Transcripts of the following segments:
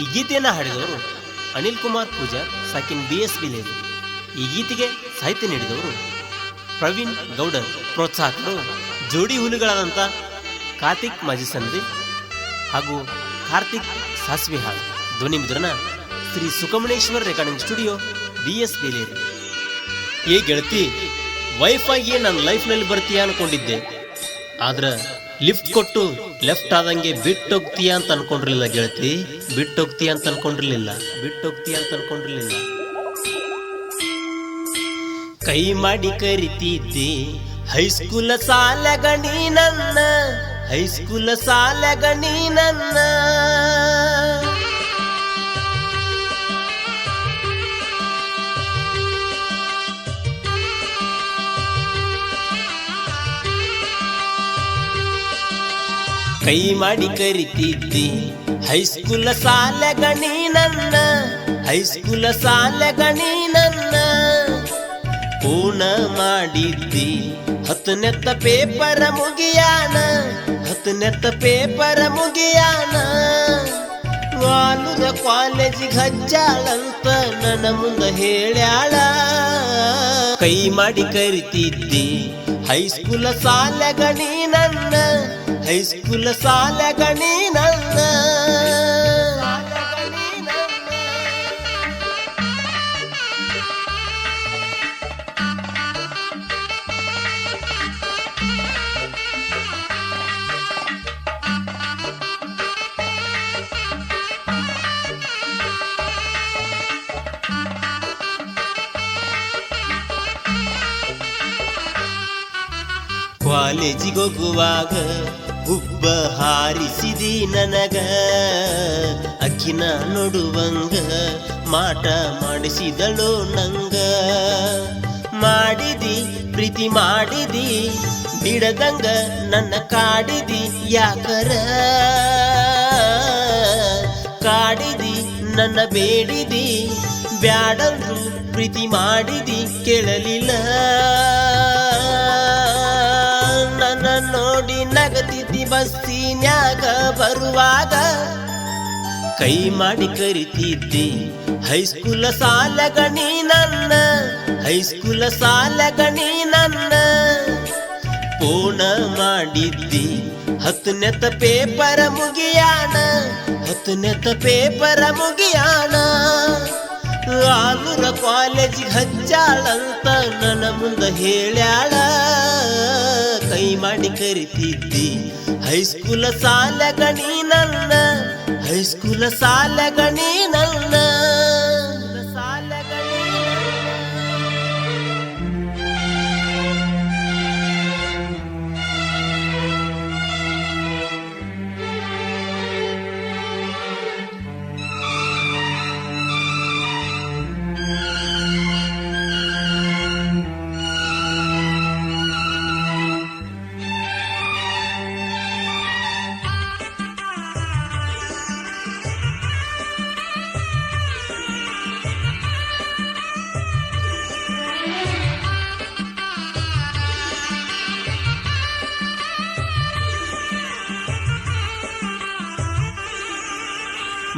ಈ ಗೀತೆಯನ್ನು ಹಾಡಿದವರು ಅನಿಲ್ ಕುಮಾರ್ ಪೂಜಾ ಸಾಕಿನ್ ಬಿ ಎಸ್ ಬಿಲೇರಿ ಈ ಗೀತೆಗೆ ಸಾಹಿತ್ಯ ನೀಡಿದವರು ಪ್ರವೀಣ್ ಗೌಡರ್. ಪ್ರೋತ್ಸಾಹಕರು ಜೋಡಿ ಹುಲಿಗಳಾದಂಥ ಕಾರ್ತಿಕ್ ಮಾಜಿ ಸಂದಿ ಹಾಗೂ ಕಾರ್ತಿಕ್ ಸಾಸ್ವಿ ಹಾಲ್ ಧ್ವನಿ ಮುದ್ರಣ Shri Sukamaneshwara recording studio B S Beleri ಏ ಗೆಳತಿ ವೈಫಾಗಿ ನನ್ನ ಲೈಫ್ನಲ್ಲಿ ಬರ್ತೀಯ ಅನ್ಕೊಂಡಿದ್ದೆ. ಆದ್ರೆ ಲಿಫ್ಟ್ ಕೊಟ್ಟು ಲೆಫ್ಟ್ ಆದಂಗೆ ಬಿಟ್ಟೋಗ್ತೀಯ ಅಂತ ಅನ್ಕೊಂಡಿರ್ಲಿಲ್ಲ ಗೆಳತಿ. ಬಿಟ್ಟೋಗ್ತೀಯ ಅಂತ ಅನ್ಕೊಂಡಿರ್ಲಿಲ್ಲ. ಬಿಟ್ಟೋಗ್ತೀಯ ಅಂತ ಅನ್ಕೊಂಡಿರ್ಲಿಲ್ಲ. ಕೈ ಮಾಡಿ ಹೈಸ್ಕೂಲ್ ಹೈಸ್ಕೂಲ ಸಾಲಗಣಿ ನನ್ನ. ಹೈಸ್ಕೂಲ ಸಾಲಗಣಿ ನನ್ನ. ಕೈ ಮಾಡಿ ಕರಿತಿದ್ದಿ. ಹೈಸ್ಕೂಲ ಸಾಲಗಣಿ ನನ್ನ ಹೈಸ್ಕೂಲ ಸಾಲಗಣಿ ನನ್ನ. ಪೂರ್ಣ ಮಾಡಿದ್ದಿ. ಹತ್ತನೆತ್ತ ಪೇಪರ ಮುಗಿಯಾನ ಹತ್ತನೆತ್ತ ಪೇಪರ ಮುಗಿಯಾನ. ವಾಲುದ ಕಾಲೇಜ್ ಹಚ್ಚಾಳಂತ ನನ್ನ ಮುಂದ ಹೇಳ್ಯಾಳ. ಕೈ ಮಾಡಿ ಕರಿತಿದ್ದಿ. ಹೈಸ್ಕೂಲ ಸಾಲಗಣಿ ನನ್ನ. ಹೈಸ್ಕೂಲ ಸಾಲಗಣಿ ನನ್ನ. ಕಾಲೇಜಿಗೆ ಹೋಗುವಾಗ ಹುಬ್ಬ ಹಾರಿಸಿದಿ ನನಗ. ಅಕ್ಕಿನ ನೋಡುವಂಗ ಮಾಟ ಮಾಡಿಸಿದಳು ನಂಗ. ಮಾಡಿದಿ, ಪ್ರೀತಿ ಮಾಡಿದಿ, ಬಿಡದಂಗ ನನ್ನ ಕಾಡಿದಿ ಯಾಕರ. ಕಾಡಿದಿ, ನನ್ನ ಬೇಡಿದಿ, ಬ್ಯಾಡಂದ್ರು ಪ್ರೀತಿ ಮಾಡಿದಿ ಕೇಳಲಿಲ್ಲ. ಬಸ್ಸಿನ್ಯಾಗ ಬರುವಾಗ ಕೈ ಮಾಡಿ ಕರಿತಿದ್ದಿ ಹೈಸ್ಕೂಲ ಸಾಲಗಣಿ ನನ್ನ ಹೈಸ್ಕೂಲ ಸಾಲಗಣಿ ನನ್ನ. ಪೂರ್ಣ ಮಾಡಿದ್ದಿ ಹತ್ತನೆತ ಪೇಪರ ಮುಗಿಯಾಣ ಹತ್ತನೆತ ಪೇಪರ ಮುಗಿಯಾಣ. ಆಲೂರ ಕಾಲೇಜಿಗೆ ಹಚ್ಚಾಳಂತ, ನನ್ನ ಮುಂದೆ ಹೇಳ್ಯಾಳ. ಕೈ ಮಾಡಿ ಕರಿತಿದ್ದಿ. ಹೈಸ್ಕೂಲ ಸಾಲಗಣಿ ನನ್ನ ಹೈಸ್ಕೂಲ ಸಾಲಗಣಿ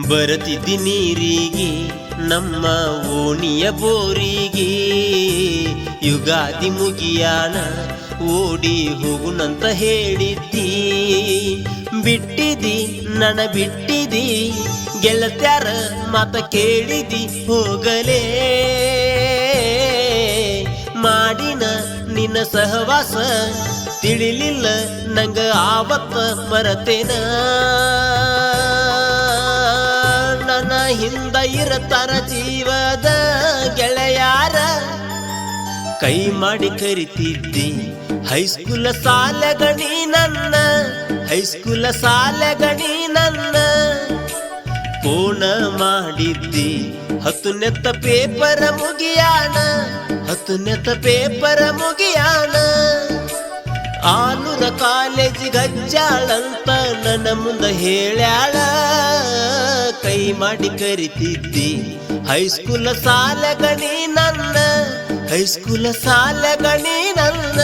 ಬರತಿದ್ದಿ ನೀರಿಗೆ, ನಮ್ಮ ಓಣಿಯ ಬೋರಿಗೆ. ಯುಗಾದಿ ಮುಗಿಯಾನ, ಓಡಿ ಹೋಗುನಂತ ಹೇಳಿದ್ದಿ. ಬಿಟ್ಟಿದಿ ನನ ಬಿಟ್ಟಿದಿ ಗೆಲ್ಲತ್ಯಾರ ಮಾತ ಕೇಳಿದಿ ಹೋಗಲೇ. ಮಾಡಿನ ನಿನ್ನ ಸಹವಾಸ ತಿಳಿಲಿಲ್ಲ, ನಂಗ ಆವತ್ತ ಮರತೇನ ಇರತಾರ ಜೀವದ ಗೆಳೆಯಾರ ಕೈ ಮಾಡಿ ಕರಿತಿದ್ದಿ. ಹೈಸ್ಕೂಲ ಸಾಲಗಣಿ ನನ್ನ ಹೈಸ್ಕೂಲ ಸಾಲಗಣಿ ನನ್ನ. ಕೋಣ ಮಾಡಿದ್ದಿ. ಹತ್ತು ನೆತ್ತ ಪೇಪರ ಮುಗಿಯಾಣ ಹತ್ತು ನೆತ್ತ ಪೇಪರ ಮುಗಿಯಾಣ ಆಲೂರ ಕಾಲೇಜ್ ಹಚ್ಚಾಳಂತ ನನ್ನ ಮುಂದ ಹೇಳ್ಯಾಳ. ಕೈ ಮಾಡಿ ಕರಿತಿದ್ದಿ ಹೈಸ್ಕೂಲ ಸಾಲಗಣಿ ನನ್ನ ಹೈಸ್ಕೂಲ ಸಾಲಗಣಿ ನನ್ನ.